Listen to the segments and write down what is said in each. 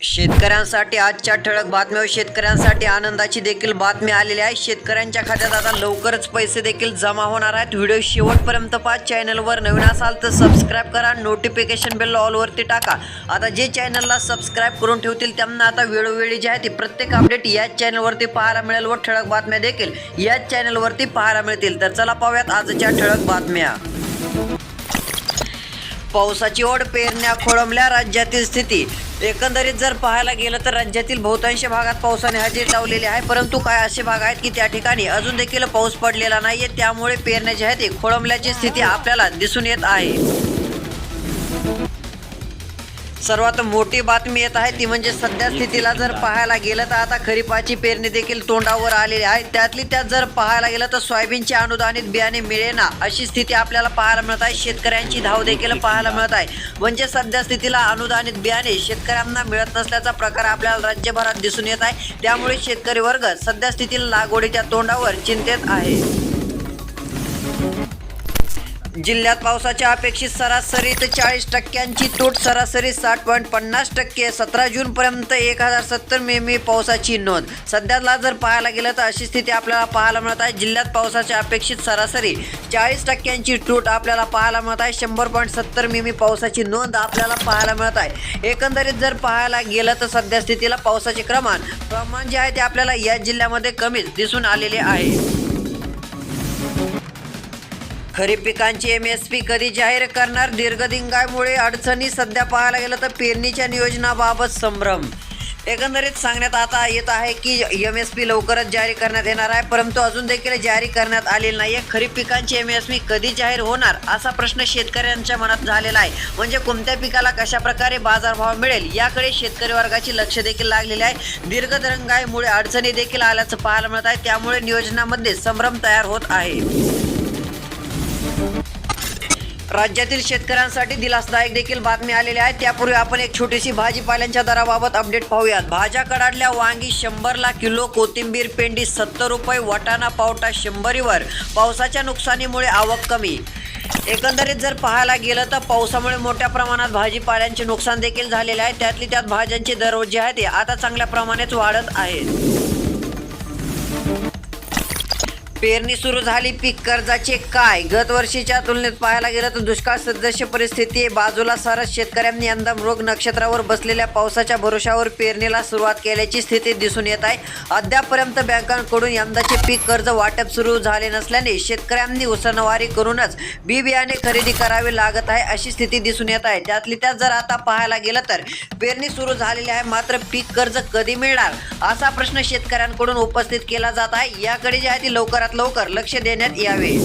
शेतकऱ्यांसाठी आजच्या ठळक बातम्या शेतकऱ्यांसाठी आनंदाची देखील बातमी आलेली आहे. शेतकऱ्यांच्या खात्यात आता लवकरच पैसे देखील जमा होणार आहेत. व्हिडिओ शेवटपर्यंत पहा. चॅनलवर नवीन असाल तर सबस्क्राईब करा. नोटिफिकेशन बेल ऑलवरती टाका. आता जे चॅनलला सबस्क्राईब करून ठेवतील त्यांना आता वेळोवेळी जे आहे ती प्रत्येक अपडेट याच चॅनलवरती पाहायला मिळेल व ठळक बातम्या देखील याच चॅनलवरती पाहायला मिळतील. तर चला पाहूयात आजच्या ठळक बातम्या. पावसाची ओढ पेरण्या खोळंबल्या राज्यातील स्थिती. एकंदरीत जर पाहायला गेलं तर राज्यातील बहुतांश भागात पावसाने हजेरी लावलेली आहे. परंतु काय असे भाग आहेत की त्या ठिकाणी अजून देखील पाऊस पडलेला नाहीये त्यामुळे पेरण्या आहे ती खोळंबल्याची स्थिती आपल्याला दिसून येत आहे. सर्वात मोठी बातमी येत आहे ती म्हणजे सध्या स्थितीला जर पाहायला गेलं तर आता खरीपाची पेरणी देखील तोंडावर आलेली आहे. त्यातली त्यात जर पाहायला गेलं तर सोयाबीनचे अनुदानित बियाणे मिळेना अशी स्थिती आपल्याला पाहायला मिळत आहे. शेतकऱ्यांची धाव देखील पाहायला मिळत आहे. म्हणजे सध्या स्थितीला अनुदानित बियाणे शेतकऱ्यांना मिळत नसल्याचा प्रकार आपल्याला राज्यभरात दिसून येत आहे. त्यामुळे शेतकरी वर्ग सध्या स्थितीला लागवडीच्या तोंडावर चिंतेत आहे. जिल्ह्यात पावसाच्या अपेक्षित सरासरीत चाळीस टक्क्यांची तूट सरासरी साठ पॉईंट पन्नास टक्के. सतरा जूनपर्यंत एक हजार सत्तर मिमी पावसाची नोंद. सध्याला जर पाहायला गेलं तर अशी स्थिती आपल्याला पाहायला मिळत आहे. जिल्ह्यात पावसाच्या अपेक्षित सरासरी चाळीस टक्क्यांची तूट आपल्याला पाहायला मिळत आहे. शंभर पॉईंट सत्तर मिमी पावसाची नोंद आपल्याला पाहायला मिळत आहे. एकंदरीत जर पाहायला गेलं तर सध्या स्थितीला पावसाचे प्रमाण प्रमाण जे आहे ते आपल्याला या जिल्ह्यामध्ये कमीच दिसून आलेले आहे. खरीप पिकांची एम एस पी कधी जाहीर करणार? दीर्घदिंगामुळे अडचणी सध्या पाहायला गेलं तर पेरणीच्या नियोजनाबाबत संभ्रम. एकंदरीत सांगण्यात आता येत आहे की एम एस पी लवकरच जारी करण्यात येणार आहे परंतु अजून देखील जारी करण्यात आलेली नाही आहे खरीप पिकांची एम एस पी कधी जाहीर होणार असा प्रश्न शेतकऱ्यांच्या मनात झालेला आहे. म्हणजे कोणत्या पिकाला कशा प्रकारे बाजारभाव मिळेल याकडे शेतकरी वर्गाची लक्ष देखील लागलेले आहे. दीर्घदरंगाईमुळे अडचणी देखील आल्याचं पाहायला मिळत आहे. त्यामुळे नियोजनामध्ये संभ्रम तयार होत आहे. राज्यातील शेतकऱ्यांसाठी दिलासदायक देखील बातमी आलेली आहे. त्यापूर्वी आपण एक छोटीशी भाजीपाल्यांच्या दराबाबत अपडेट पाहूयात. भाज्या कडाडल्या वांगी शंभरला किलो कोथिंबीर पेंडी सत्तर रुपये वाटाणा पावटा शंभरीवर. पावसाच्या नुकसानीमुळे आवक कमी. एकंदरीत जर पाहायला गेलं तर पावसामुळे मोठ्या प्रमाणात भाजीपाल्यांचे नुकसान देखील झालेले आहे. त्यातली त्यात भाज्यांचे दर जे आहेत. ते आता चांगल्या प्रमाणेच वाढत आहेत. पेरणी सुरू झाली. पीक कर्जाचे काय? गत वर्षीच्या तुलनेत पाहायला गेलं तर दुष्काळ सदृश्य परिस्थिती बाजूला सरस शेतकऱ्यांनी यंदा रोग नक्षत्रावर बसलेल्या पावसाच्या भरोशावर पेरणीला सुरुवात केल्याची स्थिती दिसून येत आहे. अद्यापर्यंत बँकांकडून यंदाचे पीक कर्ज वाटप सुरू झाले नसल्याने शेतकऱ्यांनी उसनवारी करूनच बी बियाणे खरेदी करावे लागत आहे अशी स्थिती दिसून येत आहे. त्यातली त्यात जर आता पाहायला गेलं तर पेरणी सुरू झालेली आहे. मात्र पीक कर्ज कधी मिळणार? असा प्रश्न शेतकऱ्यांकडून उपस्थित केला जात आहे. याकडे जे आहे ती लवकरात लवकर लक्ष देण्यात यावे.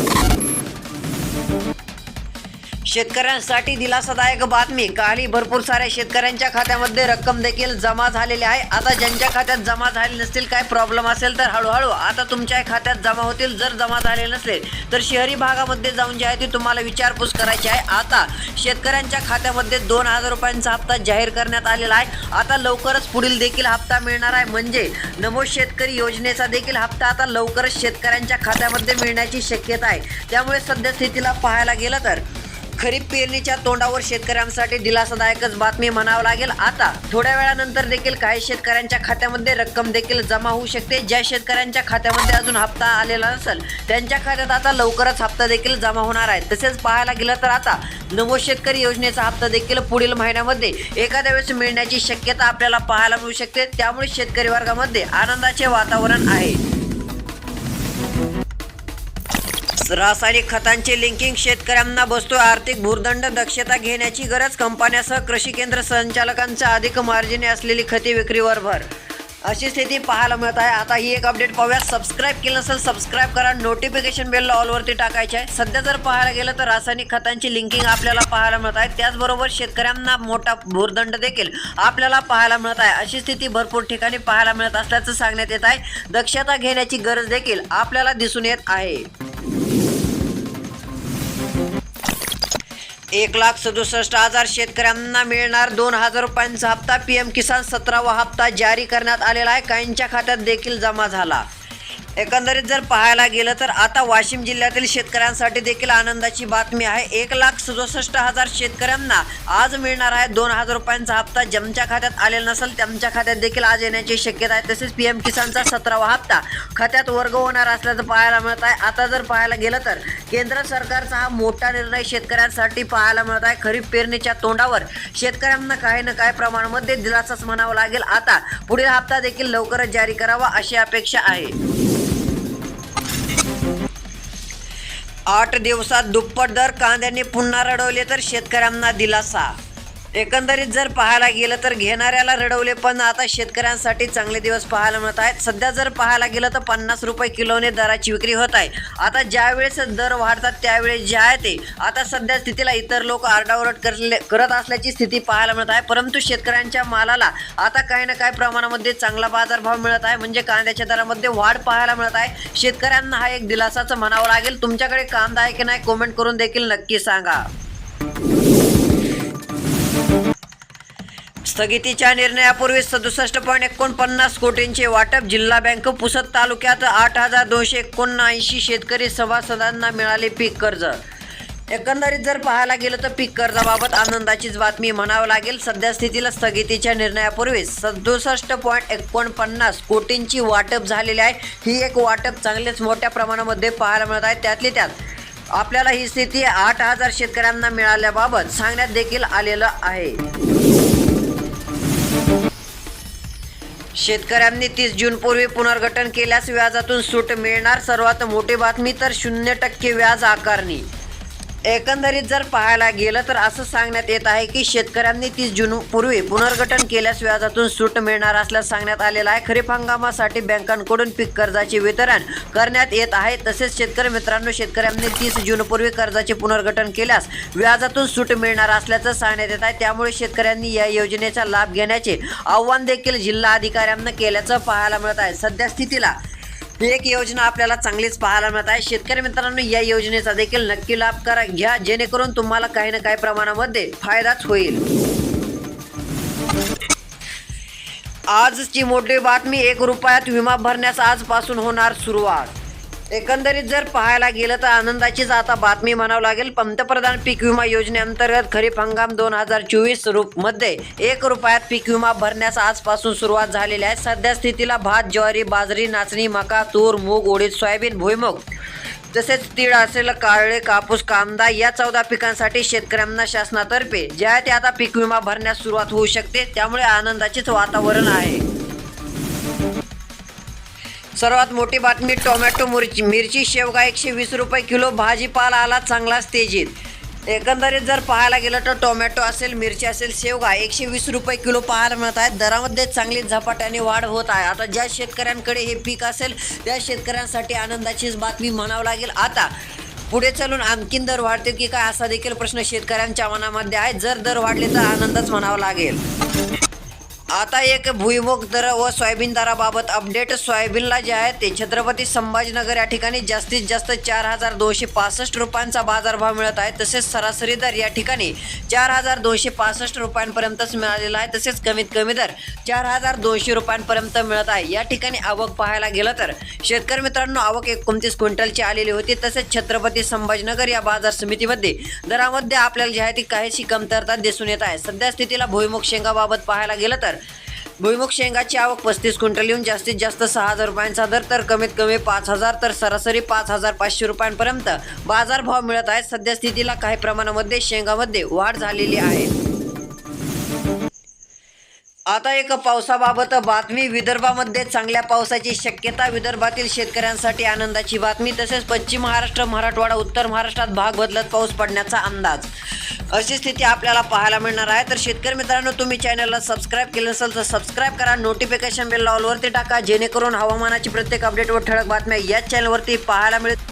शेतकऱ्यांसाठी दिलासादायक बातमी. काही भरपूर साऱ्या शेतकऱ्यांच्या खात्यामध्ये रक्कम देखील जमा झालेली आहे. आता ज्यांच्या खात्यात जमा झाले नसतील काय प्रॉब्लेम असेल तर हळूहळू आता तुमच्या खात्यात जमा होतील. जर जमा झाले नसले तर शहरी भागामध्ये जाऊन जे आहे ते तुम्हाला विचारपूस करायची आहे. आता शेतकऱ्यांच्या खात्यामध्ये दोन हजार रुपयांचा हप्ता जाहीर करण्यात आलेला आहे. आता लवकरच पुढील देखील हप्ता मिळणार आहे. म्हणजे नमो शेतकरी योजनेचा देखील हप्ता आता लवकरच शेतकऱ्यांच्या खात्यामध्ये मिळण्याची शक्यता आहे. त्यामुळे सध्या स्थितीला पाहायला गेलं तर खरीप पेरणीच्या तोंडावर शेतकऱ्यांसाठी दिलासादायकच बातमी म्हणावं लागेल. आता थोड्या वेळानंतर देखील काही शेतकऱ्यांच्या खात्यामध्ये रक्कम देखील जमा होऊ शकते. ज्या शेतकऱ्यांच्या खात्यामध्ये अजून हप्ता आलेला नसेल त्यांच्या खात्यात आता लवकरच हप्ता देखील जमा होणार आहे. तसेच पाहायला गेलं तर आता नमो शेतकरी योजनेचा हप्ता देखील पुढील महिन्यामध्ये एखाद्या वेळेस मिळण्याची शक्यता आपल्याला पाहायला मिळू शकते. त्यामुळे शेतकरी वर्गामध्ये आनंदाचे वातावरण आहे. रासायनिक खतांचे लिंकिंग शेतकऱ्यांना बसतो आर्थिक भूर्दंड दक्षता घेण्याची गरज कंपन्यासह कृषी केंद्र संचालकांचा अधिक मार्जिने असलेली खते विक्रीवर भर. अशी स्थिती पाहायला मिळत आहे. आता ही एक अपडेट पाहूया. सबस्क्राईब केलं नसेल सबस्क्राईब करा. नोटिफिकेशन बेलला ऑलवरती टाकायचे आहे. सध्या जर पाहायला गेलं तर रासायनिक खतांची लिंकिंग आपल्याला पाहायला मिळत आहे. त्याचबरोबर शेतकऱ्यांना मोठा भूर्दंड देखील आपल्याला पाहायला मिळत आहे. अशी स्थिती भरपूर ठिकाणी पाहायला मिळत असल्याचं सांगण्यात येत आहे. दक्षता घेण्याची गरज देखील आपल्याला दिसून येत आहे. एक लाख सदुसष्ट हजार शेतकऱ्यांना मिळणार दोन हजार रुपयांचा हप्ता. पी एम किसान सतरावा हप्ता जारी करण्यात आलेला आहे. काहींच्या खात्यात देखील जमा झाला. एकंदरीत जर पाहायला गेलं तर आता वाशिम जिल्ह्यातील शेतकऱ्यांसाठी देखील आनंदाची बातमी आहे. एक लाख सदुसष्ट हजार शेतकऱ्यांना आज मिळणार आहे. दोन हजार रुपयांचा हप्ता ज्यांच्या खात्यात आलेला नसेल त्यांच्या खात्यात देखील आज येण्याची शक्यता आहे. तसेच पी एम किसानचा सतरावा हप्ता खात्यात वर्ग होणार असल्याचं पाहायला मिळत आहे. आता जर पाहायला गेलं तर केंद्र सरकारचा हा मोठा निर्णय शेतकऱ्यांसाठी पाहायला मिळत आहे. खरीप पेरणीच्या तोंडावर शेतकऱ्यांना काही ना काही प्रमाणामध्ये दिलासाच म्हणावं लागेल. आता पुढील हप्ता देखील लवकरच जारी करावा अशी अपेक्षा आहे. आठ दिवसात दुप्पट दर कांद्याने पुन्हा रडवले तर शेतकऱ्यांना दिलासा एकंदरीत जर पाहायला गेलं तर घेणाऱ्याला रडवले पण आता शेतकऱ्यांसाठी चांगले दिवस पाहायला मिळत आहेत. सध्या जर पाहायला गेलं तर पन्नास रुपये किलोने दराची विक्री होत आहे. आता ज्यावेळेस दर वाढतात त्यावेळेस जे आहे ते. आता सध्या स्थितीला इतर लोक आरडाओरड करले करत असल्याची स्थिती पाहायला मिळत आहे. परंतु शेतकऱ्यांच्या मालाला आता काही ना काही प्रमाणामध्ये चांगला बाजारभाव मिळत आहे. म्हणजे कांद्याच्या दरामध्ये वाढ पाहायला मिळत आहे. शेतकऱ्यांना हा एक दिलासाचं म्हणावं लागेल. तुमच्याकडे कांदा आहे की नाही कमेंट करून देखील नक्की सांगा. स्थगितीच्या निर्णयापूर्वी सदुसष्ट पॉईंट एकोणपन्नास कोटींचे वाटप जिल्हा बँक पुसद तालुक्यात आठ हजार दोनशे एकोणऐंशी शेतकरी सभासदांना मिळाले पीक कर्ज. एकंदरीत जर पाहायला गेलं तर पीक कर्जाबाबत आनंदाचीच बातमी म्हणावं लागेल. सध्या स्थितीला स्थगितीच्या निर्णयापूर्वी सदुसष्ट पॉईंट एकोणपन्नास कोटींची वाटप झालेली आहे. ही एक वाटप चांगलेच मोठ्या प्रमाणामध्ये पाहायला मिळत आहे. त्यातली त्यात आपल्याला ही स्थिती आठ हजार शेतकऱ्यांना मिळाल्याबाबत सांगण्यात देखील आलेलं आहे. शेतकऱ्यांनी तीस जून पूर्वी पुनर्गठन केल्यास व्याजातून सूट मिळणार. सर्वात मोठी बातमी तर शून्य टक्के व्याज आकारणी. एकंदरीत जर पाहायला गेलं तर असं सांगण्यात येत आहे की शेतकऱ्यांनी तीस जून पूर्वी पुनर्गठन केल्यास व्याजातून सूट मिळणार असल्यास सांगण्यात आलेलं आहे. खरीप हंगामासाठी बँकांकडून पीक कर्जाचे वितरण करण्यात येत आहे. तसेच शेतकरी मित्रांनो शेतकऱ्यांनी तीस जून पूर्वी कर्जाचे पुनर्गठन केल्यास व्याजातून सूट मिळणार असल्याचं सांगण्यात येत आहे. त्यामुळे शेतकऱ्यांनी या योजनेचा लाभ घेण्याचे आव्हान देखील जिल्हा अधिकाऱ्यांना केल्याचं पाहायला मिळत आहे. सध्या स्थितीला एक योजना आपल्याला चांगलीच पाहायला मिळत आहे. शेतकरी मित्रांनो या योजनेचा देखील नक्की लाभ करा घ्या जेणेकरून तुम्हाला काही ना काही प्रमाणामध्ये फायदाच होईल. आजची मोठी बातमी एक रुपयात विमा भरण्यास आजपासून होणार सुरुवात. एकंदरीत जर पाहायला गेलं तर आनंदाचीच आता बातमी म्हणावं लागेल. पंतप्रधान पीक विमा योजनेअंतर्गत खरीप हंगाम दोन हजार चोवीसमध्ये एक रुपयात पीक विमा भरण्यास आजपासून सुरुवात झालेली आहे. सध्या स्थितीला भात ज्वारी बाजरी नाचणी मका तूर मूग उडीद सोयाबीन भुईमुग तसेच तीळ असेल काळे कापूस कांदा या चौदा पिकांसाठी शेतकऱ्यांना शासनातर्फे ज्या ते आता पीक विमा भरण्यास सुरुवात होऊ शकते. त्यामुळे आनंदाचेच वातावरण आहे. सर्वात मोठी बातमी टोमॅटो मिरची. मिरची शेवगा एकशे वीस रुपये किलो भाजीपाला आला चांगलाच तेजीत एकंदरीत जर पाहायला गेलं तर टोमॅटो असेल मिरची असेल शेवगा एकशे वीस रुपये किलो पाहायला मिळत आहेत. दरामध्ये चांगली झपाट्याने वाढ होत आहे. आता ज्या शेतकऱ्यांकडे हे पीक असेल त्या शेतकऱ्यांसाठी आनंदाचीच बातमी म्हणावं लागेल. आता पुढे चालून आणखीन दर वाढतील की काय असा देखील प्रश्न शेतकऱ्यांच्या मनामध्ये आहे. जर दर वाढले तर आनंदच म्हणावा लागेल. आता एक भुईमुग दर व सोयाबीन दराबाबत अपडेट. सोयाबीनला जे आहे ते छत्रपती संभाजीनगर या ठिकाणी जास्तीत जास्त चार हजार दोनशे पासष्ट रुपयांचा बाजारभाव मिळत आहे. तसेच सरासरी दर या ठिकाणी चार हजार दोनशे पासष्ट रुपयांपर्यंतच मिळालेला आहे. तसेच कमीत कमी दर चार हजार दोनशे रुपयांपर्यंत मिळत आहे. या ठिकाणी आवक पाहायला गेलं तर शेतकरी मित्रांनो आवक एकोणतीस क्विंटलची आलेली होती. तसेच छत्रपती संभाजीनगर या बाजार समितीमध्ये दरामध्ये आपल्याला जी आहे ती काहीशी कमतरता दिसून येत आहे. सध्या स्थितीला भुईमुग शेंगाबाबत पाहायला गेलं तर भुईमुग शेंगाची आवक पस्तीस क्विंटल येऊन जास्तीत जास्त सहा हजार रुपयांचा दर तर कमीत कमी पाच हजार तर सरासरी पाच हजार पाचशे रुपयांपर्यंत बाजारभाव मिळत आहेत. सध्या स्थितीला काही प्रमाणामध्ये शेंगामध्ये वाढ झालेली आहे. आता एक पावसाबाबत बातमी. विदर्भामध्ये चांगल्या पावसाची शक्यता. विदर्भातील शेतकऱ्यांसाठी आनंदाची बातमी. तसेच पश्चिम महाराष्ट्र मराठवाडा उत्तर महाराष्ट्रात भाग बदलत पाऊस पडण्याचा अंदाज. अशी स्थिती आपल्याला पाहायला मिळणार आहे. तर शेतकरी मित्रांनो तुम्ही चॅनलला सबस्क्राईब केलं असेल तर सबस्क्राईब करा. नोटिफिकेशन बेल ऑलवरती टाका. जेणेकरून हवामानाची प्रत्येक अपडेट व ठळक बातम्या याच चॅनलवरती पाहायला मिळेल